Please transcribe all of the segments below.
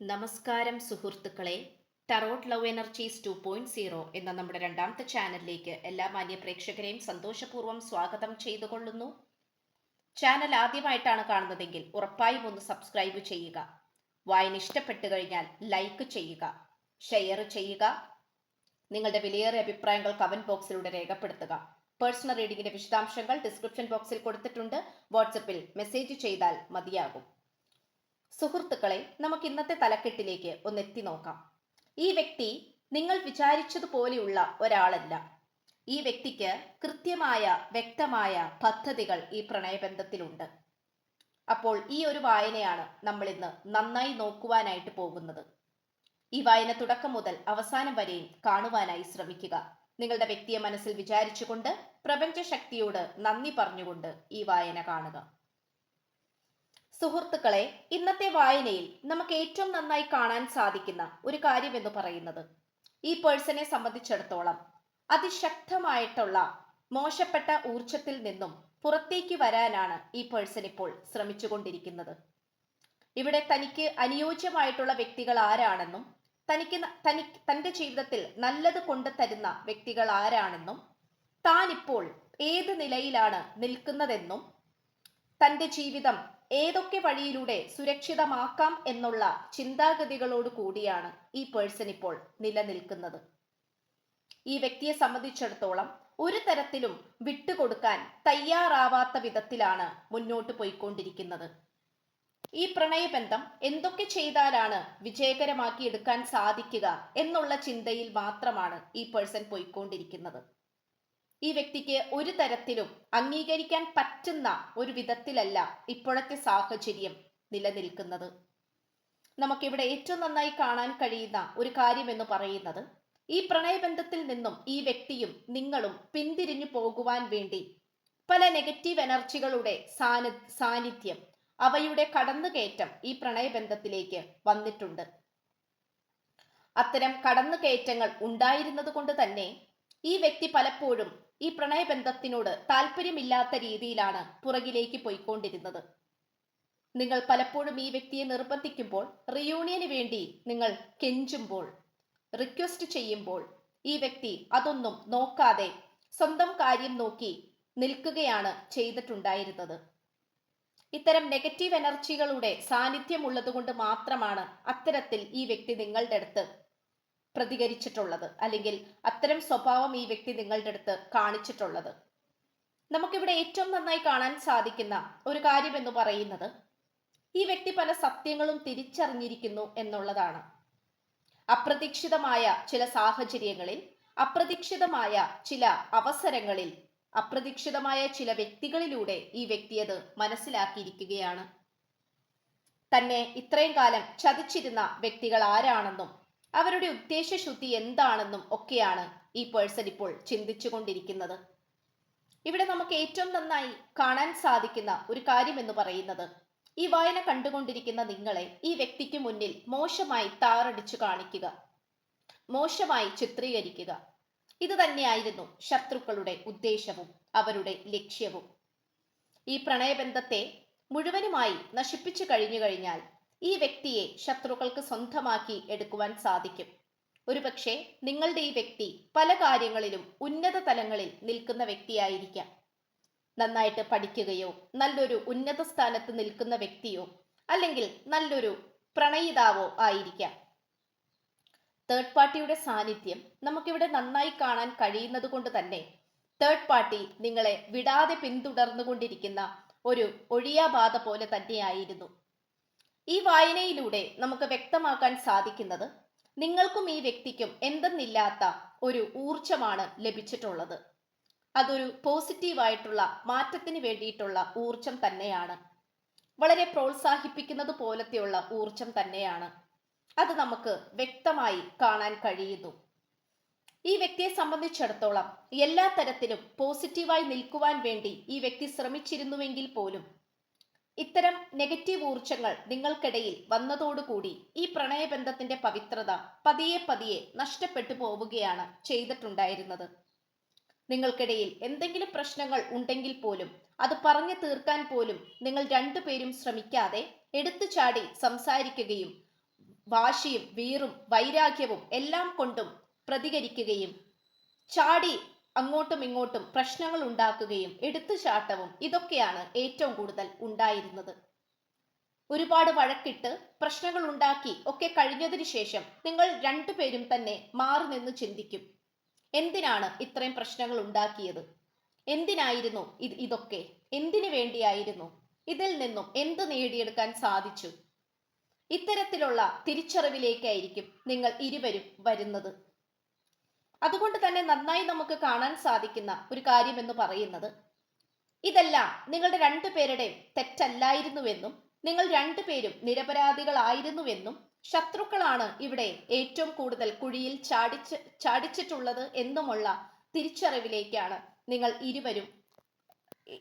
നമസ്കാരം സുഹൃത്തുക്കളെ. Tarot love energies two point zero എന്ന നമ്മുടെ രണ്ടാമത്തെ ചാനലിലേക്ക് എല്ലാ മാന്യ പ്രേക്ഷകരെയും സന്തോഷപൂർവം സ്വാഗതം ചെയ്തുകൊള്ളുന്നു. ചാനൽ ആദ്യമായിട്ടാണ് കാണുന്നതെങ്കിൽ ഉറപ്പായും ഒന്ന് സബ്സ്ക്രൈബ് ചെയ്യുക. വായന ഇഷ്ടപ്പെട്ടു കഴിഞ്ഞാൽ ലൈക്ക് ചെയ്യുക. ഷെയർ ചെയ്യുക. നിങ്ങളുടെ വിലയേറിയ അഭിപ്രായങ്ങൾ കമന്റ് ബോക്സിലൂടെ രേഖപ്പെടുത്തുക. പേഴ്സണൽ റീഡിംഗിന്റെ വിശദാംശങ്ങൾ ഡിസ്ക്രിപ്ഷൻ ബോക്സിൽ കൊടുത്തിട്ടുണ്ട്. വാട്സപ്പിൽ മെസ്സേജ് ചെയ്താൽ മതിയാകും. സുഹൃത്തുക്കളെ നമുക്ക് ഇന്നത്തെ തലക്കെട്ടിലേക്ക് ഒന്ന് എത്തി നോക്കാം. ഈ വ്യക്തി നിങ്ങൾ വിചാരിച്ചതുപോലെയുള്ള ഒരാളല്ല. ഈ വ്യക്തിക്ക് കൃത്യമായ വ്യക്തമായ പദ്ധതികൾ ഈ പ്രണയബന്ധത്തിലുണ്ട്. അപ്പോൾ ഈ ഒരു വായനയാണ് നമ്മൾ ഇന്ന് നന്നായി നോക്കുവാനായിട്ട് പോകുന്നത്. ഈ വായന തുടക്കം മുതൽ അവസാനം വരെയും കാണുവാനായി ശ്രമിക്കുക. നിങ്ങളുടെ വ്യക്തിയെ മനസ്സിൽ വിചാരിച്ചുകൊണ്ട് പ്രപഞ്ച ശക്തിയോട് നന്ദി പറഞ്ഞുകൊണ്ട് ഈ വായന കാണുക. സുഹൃത്തുക്കളെ ഇന്നത്തെ വായനയിൽ നമുക്ക് ഏറ്റവും നന്നായി കാണാൻ സാധിക്കുന്ന ഒരു കാര്യം എന്ന് പറയുന്നത് ഈ പേഴ്സണെ സംബന്ധിച്ചിടത്തോളം അതിശക്തമായിട്ടുള്ള മോശപ്പെട്ട ഊർജത്തിൽ നിന്നും പുറത്തേക്ക് വരാനാണ് ഈ പേഴ്സൺ ഇപ്പോൾ ശ്രമിച്ചുകൊണ്ടിരിക്കുന്നത്. ഇവിടെ തനിക്ക് അനുയോജ്യമായിട്ടുള്ള വ്യക്തികൾ ആരാണെന്നും തനിക്ക് തനി തന്റെ ജീവിതത്തിൽ നല്ലത് കൊണ്ടു തരുന്ന വ്യക്തികൾ ആരാണെന്നും താൻ ഇപ്പോൾ ഏത് നിലയിലാണ് നിൽക്കുന്നതെന്നും തന്റെ ജീവിതം ഏതൊക്കെ വഴിയിലൂടെ സുരക്ഷിതമാക്കാം എന്നുള്ള ചിന്താഗതികളോട് കൂടിയാണ് ഈ പേഴ്സൺ ഇപ്പോൾ നിലനിൽക്കുന്നത്. ഈ വ്യക്തിയെ സംബന്ധിച്ചിടത്തോളം ഒരു തരത്തിലും വിട്ടുകൊടുക്കാൻ തയ്യാറാവാത്ത വിധത്തിലാണ് മുന്നോട്ട് പോയിക്കൊണ്ടിരിക്കുന്നത്. ഈ പ്രണയബന്ധം എന്തൊക്കെ ചെയ്താലാണ് വിജയകരമാക്കി എടുക്കാൻ സാധിക്കുക എന്നുള്ള ചിന്തയിൽ മാത്രമാണ് ഈ പേഴ്സൺ പോയിക്കൊണ്ടിരിക്കുന്നത്. ഈ വ്യക്തിക്ക് ഒരു തരത്തിലും അംഗീകരിക്കാൻ പറ്റുന്ന ഒരു വിധത്തിലല്ല ഇപ്പോഴത്തെ സാഹചര്യം നിലനിൽക്കുന്നത്. നമുക്കിവിടെ ഏറ്റവും നന്നായി കാണാൻ കഴിയുന്ന ഒരു കാര്യം എന്ന് പറയുന്നത് ഈ പ്രണയബന്ധത്തിൽ നിന്നും ഈ വ്യക്തിയും നിങ്ങളും പിന്തിരിഞ്ഞു പോകുവാൻ വേണ്ടി പല നെഗറ്റീവ് എനർജികളുടെ സാനി സാന്നിധ്യം അവയുടെ കടന്നുകയറ്റം ഈ പ്രണയബന്ധത്തിലേക്ക് വന്നിട്ടുണ്ട്. അത്തരം കടന്നുകയറ്റങ്ങൾ ഉണ്ടായിരുന്നത് കൊണ്ട് തന്നെ ഈ വ്യക്തി പലപ്പോഴും ഈ പ്രണയബന്ധത്തിനോട് താല്പര്യമില്ലാത്ത രീതിയിലാണ് പുറകിലേക്ക് പോയിക്കൊണ്ടിരുന്നത്. നിങ്ങൾ പലപ്പോഴും ഈ വ്യക്തിയെ നിർബന്ധിക്കുമ്പോൾ റിയൂണിയന് വേണ്ടി നിങ്ങൾ കെഞ്ചുമ്പോൾ റിക്വസ്റ്റ് ചെയ്യുമ്പോൾ ഈ വ്യക്തി അതൊന്നും നോക്കാതെ സ്വന്തം കാര്യം നോക്കി നിൽക്കുകയാണ് ചെയ്തിട്ടുണ്ടായിരുന്നത്. ഇത്തരം നെഗറ്റീവ് എനർജികളുടെ സാന്നിധ്യം ഉള്ളതുകൊണ്ട് മാത്രമാണ് അത്തരത്തിൽ ഈ വ്യക്തി നിങ്ങളുടെ അടുത്ത് പ്രതികരിച്ചിട്ടുള്ളത് അല്ലെങ്കിൽ അത്തരം സ്വഭാവം ഈ വ്യക്തി നിങ്ങളുടെ അടുത്ത് കാണിച്ചിട്ടുള്ളത്. നമുക്കിവിടെ ഏറ്റവും നന്നായി കാണാൻ സാധിക്കുന്ന ഒരു കാര്യം എന്ന് പറയുന്നത് ഈ വ്യക്തി പല സത്യങ്ങളും തിരിച്ചറിഞ്ഞിരിക്കുന്നു എന്നുള്ളതാണ്. അപ്രതീക്ഷിതമായ ചില സാഹചര്യങ്ങളിൽ അപ്രതീക്ഷിതമായ ചില അവസരങ്ങളിൽ അപ്രതീക്ഷിതമായ ചില വ്യക്തികളിലൂടെ ഈ വ്യക്തി അത് മനസ്സിലാക്കിയിരിക്കുകയാണ്. തന്നെ ഇത്രയും കാലം ചതിച്ചിരുന്ന വ്യക്തികൾ ആരാണെന്നും അവരുടെ ഉദ്ദേശശുദ്ധി എന്താണെന്നും ഒക്കെയാണ് ഈ പേഴ്സൺ ഇപ്പോൾ ചിന്തിച്ചു കൊണ്ടിരിക്കുന്നത് ഇവിടെ നമുക്ക് ഏറ്റവും നന്നായി കാണാൻ സാധിക്കുന്ന ഒരു കാര്യം എന്ന് പറയുന്നത് ഈ വായന കണ്ടുകൊണ്ടിരിക്കുന്ന നിങ്ങളെ ഈ വ്യക്തിക്ക് മുന്നിൽ മോശമായി താറടിച്ചു കാണിക്കുക മോശമായി ചിത്രീകരിക്കുക. ഇത് തന്നെയായിരുന്നു ശത്രുക്കളുടെ ഉദ്ദേശവും അവരുടെ ലക്ഷ്യവും. ഈ പ്രണയബന്ധത്തെ മുഴുവനുമായി നശിപ്പിച്ചു കഴിഞ്ഞു കഴിഞ്ഞാൽ ഈ വ്യക്തിയെ ശത്രുക്കൾക്ക് സ്വന്തമാക്കി എടുക്കുവാൻ സാധിക്കും. ഒരുപക്ഷെ നിങ്ങളുടെ ഈ വ്യക്തി പല കാര്യങ്ങളിലും ഉന്നത തലങ്ങളിൽ നിൽക്കുന്ന വ്യക്തിയായിരിക്കാം. നന്നായിട്ട് പഠിക്കുകയോ നല്ലൊരു ഉന്നത സ്ഥാനത്ത് നിൽക്കുന്ന വ്യക്തിയോ അല്ലെങ്കിൽ നല്ലൊരു പ്രണയിതാവോ ആയിരിക്കാം. തേർഡ് പാർട്ടിയുടെ സാന്നിധ്യം നമുക്കിവിടെ നന്നായി കാണാൻ കഴിയുന്നത് കൊണ്ട് തന്നെ തേർഡ് പാർട്ടി നിങ്ങളെ വിടാതെ പിന്തുടർന്നുകൊണ്ടിരിക്കുന്ന ഒരു ഒഴിയാബാധ പോലെ തന്നെയായിരുന്നു. ഈ വായനയിലൂടെ നമുക്ക് വ്യക്തമാക്കാൻ സാധിക്കുന്നത് നിങ്ങൾക്കും ഈ വ്യക്തിക്കും എന്തെന്നില്ലാത്ത ഒരു ഊർജമാണ് ലഭിച്ചിട്ടുള്ളത്. അതൊരു പോസിറ്റീവായിട്ടുള്ള മാറ്റത്തിന് വേണ്ടിയിട്ടുള്ള ഊർജം തന്നെയാണ്. വളരെ പ്രോത്സാഹിപ്പിക്കുന്നത് പോലത്തെയുള്ള ഊർജം തന്നെയാണ്. അത് നമുക്ക് വ്യക്തമായി കാണാൻ കഴിയുന്നു. ഈ വ്യക്തിയെ സംബന്ധിച്ചിടത്തോളം എല്ലാ തരത്തിലും പോസിറ്റീവായി നിൽക്കുവാൻ വേണ്ടി ഈ വ്യക്തി ശ്രമിച്ചിരുന്നുവെങ്കിൽ പോലും ഇത്തരം നെഗറ്റീവ് ഊർജങ്ങൾ നിങ്ങൾക്കിടയിൽ വന്നതോടുകൂടി ഈ പ്രണയബന്ധത്തിന്റെ പവിത്രത പതിയെ പതിയെ നഷ്ടപ്പെട്ടു പോവുകയാണ് ചെയ്തിട്ടുണ്ടായിരുന്നത്. നിങ്ങൾക്കിടയിൽ എന്തെങ്കിലും പ്രശ്നങ്ങൾ ഉണ്ടെങ്കിൽ പോലും അത് പറഞ്ഞു തീർക്കാൻ പോലും നിങ്ങൾ രണ്ടുപേരും ശ്രമിക്കാതെ എടുത്തു ചാടി സംസാരിക്കുകയും വാശിയും വീറും വൈരാഗ്യവും എല്ലാം കൊണ്ടും പ്രതികരിക്കുകയും ചാടി അങ്ങോട്ടും ഇങ്ങോട്ടും പ്രശ്നങ്ങൾ ഉണ്ടാക്കുകയും എടുത്തുചാട്ടവും ഇതൊക്കെയാണ് ഏറ്റവും കൂടുതൽ ഉണ്ടായിരുന്നത്. ഒരുപാട് വഴക്കിട്ട് പ്രശ്നങ്ങൾ ഉണ്ടാക്കി ഒക്കെ കഴിഞ്ഞതിന് ശേഷം നിങ്ങൾ രണ്ടുപേരും തന്നെ മാറി നിന്ന് ചിന്തിക്കും. എന്തിനാണ് ഇത്രയും പ്രശ്നങ്ങൾ ഉണ്ടാക്കിയത്? എന്തിനായിരുന്നു ഇത് ഇതൊക്കെ? എന്തിനു വേണ്ടിയായിരുന്നു? ഇതിൽ നിന്നും എന്ത് നേടിയെടുക്കാൻ സാധിച്ചു? ഇത്തരത്തിലുള്ള തിരിച്ചറിവിലേക്കായിരിക്കും നിങ്ങൾ ഇരുവരും വരുന്നത്. അതുകൊണ്ട് തന്നെ നന്നായി നമുക്ക് കാണാൻ സാധിക്കുന്ന ഒരു കാര്യം എന്ന് പറയുന്നത് ഇതെല്ലാം നിങ്ങളുടെ രണ്ടുപേരുടെയും തെറ്റല്ലായിരുന്നുവെന്നും നിങ്ങൾ രണ്ടുപേരും നിരപരാധികളായിരുന്നുവെന്നും ശത്രുക്കളാണ് ഇവിടെ ഏറ്റവും കൂടുതൽ കുഴിയിൽ ചാടിച്ച് ചാടിച്ചിട്ടുള്ളത് എന്നുമുള്ള തിരിച്ചറിവിലേക്കാണ് നിങ്ങൾ ഇരുവരും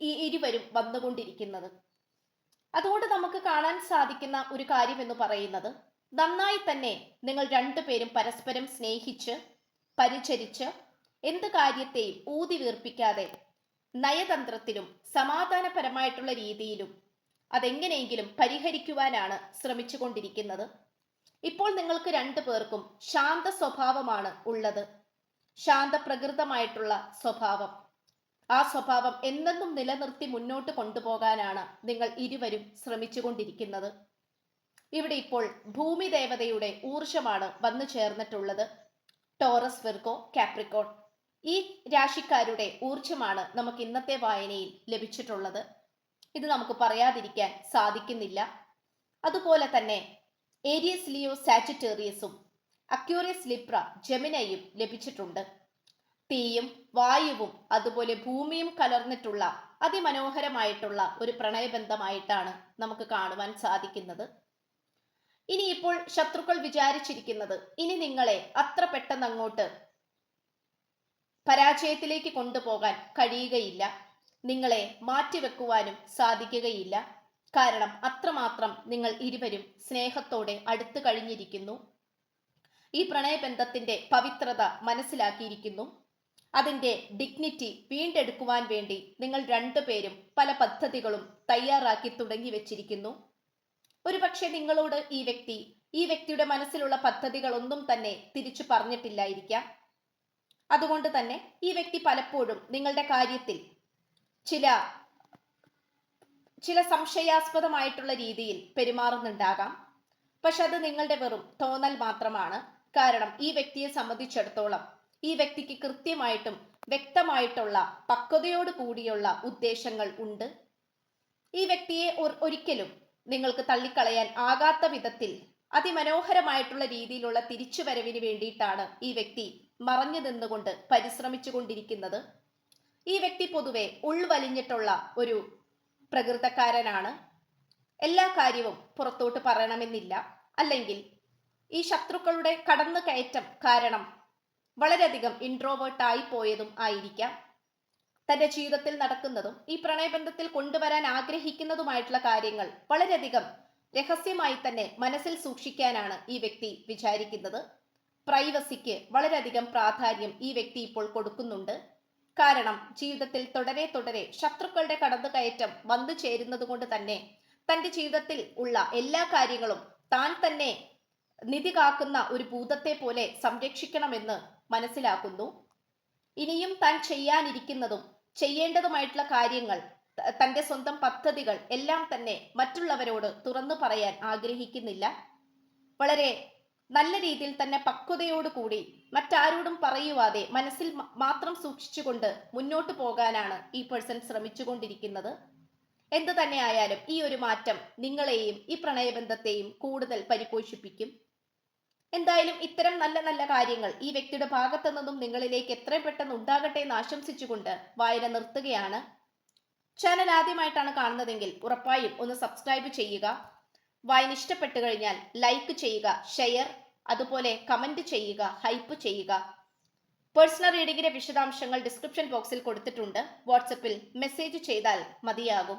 ഈ ഇരുവരും വന്നുകൊണ്ടിരിക്കുന്നത്. അതുകൊണ്ട് നമുക്ക് കാണാൻ സാധിക്കുന്ന ഒരു കാര്യം എന്ന് പറയുന്നത് നന്നായി തന്നെ നിങ്ങൾ രണ്ടുപേരും പരസ്പരം സ്നേഹിച്ച് പരിചരിച്ച് എന്ത് കാര്യത്തെയും ഊതി വീർപ്പിക്കാതെ നയതന്ത്രത്തിലും സമാധാനപരമായിട്ടുള്ള രീതിയിലും അതെങ്ങനെയെങ്കിലും പരിഹരിക്കുവാനാണ് ശ്രമിച്ചുകൊണ്ടിരിക്കുന്നത്. ഇപ്പോൾ നിങ്ങൾക്ക് രണ്ടു പേർക്കും ശാന്ത സ്വഭാവമാണ് ഉള്ളത്. ശാന്ത പ്രകൃതമായിട്ടുള്ള സ്വഭാവം. ആ സ്വഭാവം എന്നെന്നും നിലനിർത്തി മുന്നോട്ട് കൊണ്ടുപോകാനാണ് നിങ്ങൾ ഇരുവരും ശ്രമിച്ചുകൊണ്ടിരിക്കുന്നത്. ഇവിടെ ഇപ്പോൾ ഭൂമി ദേവതയുടെ ഊർജമാണ് വന്നു ചേർന്നിട്ടുള്ളത് ടോറസ് വെർഗോ കാപ്രിക്കോൺ. ഈ രാശിക്കാരുടെ ഊർജമാണ് നമുക്ക് ഇന്നത്തെ വായനയിൽ ലഭിച്ചിട്ടുള്ളത്. ഇത് നമുക്ക് പറയാതിരിക്കാൻ സാധിക്കുന്നില്ല. അതുപോലെ തന്നെ ഏരിയസ് ലിയോ സാജിറ്റേറിയസും അക്യൂറിയസ് ലിപ്ര ജെമിനയും ലഭിച്ചിട്ടുണ്ട്. തീയും വായുവും അതുപോലെ ഭൂമിയും കലർന്നിട്ടുള്ള അതിമനോഹരമായിട്ടുള്ള ഒരു പ്രണയബന്ധമായിട്ടാണ് നമുക്ക് കാണുവാൻ സാധിക്കുന്നത്. ഇനിയിപ്പോൾ ശത്രുക്കൾ വിചാരിച്ചിരിക്കുന്നത് ഇനി നിങ്ങളെ അത്ര പെട്ടെന്ന് അങ്ങോട്ട് പരാജയത്തിലേക്ക് കൊണ്ടുപോകാൻ കഴിയുകയില്ല. നിങ്ങളെ മാറ്റിവെക്കുവാനും സാധിക്കുകയില്ല. കാരണം അത്രമാത്രം നിങ്ങൾ ഇരുവരും സ്നേഹത്തോടെ അടുത്തു കഴിഞ്ഞിരിക്കുന്നു. ഈ പ്രണയബന്ധത്തിന്റെ പവിത്രത മനസ്സിലാക്കിയിരിക്കുന്നു. അതിന്റെ ഡിഗ്നിറ്റി വീണ്ടെടുക്കുവാൻ വേണ്ടി നിങ്ങൾ രണ്ടുപേരും പല പദ്ധതികളും തയ്യാറാക്കി തുടങ്ങി വെച്ചിരിക്കുന്നു. ഒരുപക്ഷെ നിങ്ങളോട് ഈ വ്യക്തി ഈ വ്യക്തിയുടെ മനസ്സിലുള്ള പദ്ധതികളൊന്നും തന്നെ തിരിച്ചു പറഞ്ഞിട്ടില്ലായിരിക്കാം. അതുകൊണ്ട് തന്നെ ഈ വ്യക്തി പലപ്പോഴും നിങ്ങളുടെ കാര്യത്തിൽ ചില ചില സംശയാസ്പദമായിട്ടുള്ള രീതിയിൽ പെരുമാറുന്നുണ്ടാകാം. പക്ഷെ അത് നിങ്ങളുടെ വെറും തോന്നൽ മാത്രമാണ്. കാരണം ഈ വ്യക്തിയെ സംബന്ധിച്ചിടത്തോളം ഈ വ്യക്തിക്ക് കൃത്യമായിട്ടും വ്യക്തമായിട്ടുള്ള പക്വതയോട് കൂടിയുള്ള ഉദ്ദേശങ്ങൾ ഉണ്ട്. ഈ വ്യക്തിയെ ഒരിക്കലും നിങ്ങൾക്ക് തള്ളിക്കളയാൻ ആകാത്ത വിധത്തിൽ അതിമനോഹരമായിട്ടുള്ള രീതിയിലുള്ള തിരിച്ചുവരവിന് വേണ്ടിയിട്ടാണ് ഈ വ്യക്തി മറഞ്ഞു നിന്നുകൊണ്ട് പരിശ്രമിച്ചു കൊണ്ടിരിക്കുന്നത് ഈ വ്യക്തി പൊതുവെ ഉൾവലിഞ്ഞിട്ടുള്ള ഒരു പ്രകൃതക്കാരനാണ്. എല്ലാ കാര്യവും പുറത്തോട്ട് പറയണമെന്നില്ല. അല്ലെങ്കിൽ ഈ ശത്രുക്കളുടെ കടന്നു കയറ്റം കാരണം വളരെയധികം ഇൻട്രോവേർട്ടായി പോയതും ആയിരിക്കാം. തന്റെ ജീവിതത്തിൽ നടക്കുന്നതും ഈ പ്രണയബന്ധത്തിൽ കൊണ്ടുവരാൻ ആഗ്രഹിക്കുന്നതുമായിട്ടുള്ള കാര്യങ്ങൾ വളരെയധികം രഹസ്യമായി തന്നെ മനസ്സിൽ സൂക്ഷിക്കാനാണ് ഈ വ്യക്തി വിചാരിക്കുന്നത്. പ്രൈവസിക്ക് വളരെയധികം പ്രാധാന്യം ഈ വ്യക്തി ഇപ്പോൾ കൊടുക്കുന്നുണ്ട്. കാരണം ജീവിതത്തിൽ തുടരെ തുടരെ ശത്രുക്കളുടെ കടന്നുകയറ്റം വന്നു ചേരുന്നത് കൊണ്ട് തന്നെ തന്റെ ജീവിതത്തിൽ ഉള്ള എല്ലാ കാര്യങ്ങളും താൻ തന്നെ നിധി കാക്കുന്ന ഒരു ഭൂതത്തെ പോലെ സംരക്ഷിക്കണമെന്ന് മനസ്സിലാക്കുന്നു. ഇനിയും താൻ ചെയ്യാനിരിക്കുന്നതും ചെയ്യേണ്ടതുമായിട്ടുള്ള കാര്യങ്ങൾ തന്റെ സ്വന്തം പദ്ധതികൾ എല്ലാം തന്നെ മറ്റുള്ളവരോട് തുറന്നു പറയാൻ ആഗ്രഹിക്കുന്നില്ല. വളരെ നല്ല രീതിയിൽ തന്നെ പക്വതയോടുകൂടി മറ്റാരോടും പറയുവാതെ മനസ്സിൽ മാത്രം സൂക്ഷിച്ചുകൊണ്ട് മുന്നോട്ട് പോകാനാണ് ഈ പേഴ്സൺ ശ്രമിച്ചുകൊണ്ടിരിക്കുന്നത്. എന്തു തന്നെ ആയാലും ഈ ഒരു മാറ്റം നിങ്ങളെയും ഈ പ്രണയബന്ധത്തെയും കൂടുതൽ പരിപോഷിപ്പിക്കും. എന്തായാലും ഇത്തരം നല്ല നല്ല കാര്യങ്ങൾ ഈ വ്യക്തിയുടെ ഭാഗത്തു നിന്നും നിങ്ങളിലേക്ക് എത്രയും പെട്ടെന്ന് ഉണ്ടാകട്ടെ എന്ന് ആശംസിച്ചുകൊണ്ട് വായന നിർത്തുകയാണ്. ചാനൽ ആദ്യമായിട്ടാണ് കാണുന്നതെങ്കിൽ ഉറപ്പായും ഒന്ന് സബ്സ്ക്രൈബ് ചെയ്യുക. വായന ഇഷ്ടപ്പെട്ടു കഴിഞ്ഞാൽ ലൈക്ക് ചെയ്യുക ഷെയർ അതുപോലെ കമന്റ് ചെയ്യുക ഹൈപ്പ് ചെയ്യുക. പേഴ്സണൽ റീഡിംഗിന്റെ വിശദാംശങ്ങൾ ഡിസ്ക്രിപ്ഷൻ ബോക്സിൽ കൊടുത്തിട്ടുണ്ട്. വാട്സപ്പിൽ മെസ്സേജ് ചെയ്താൽ മതിയാകും.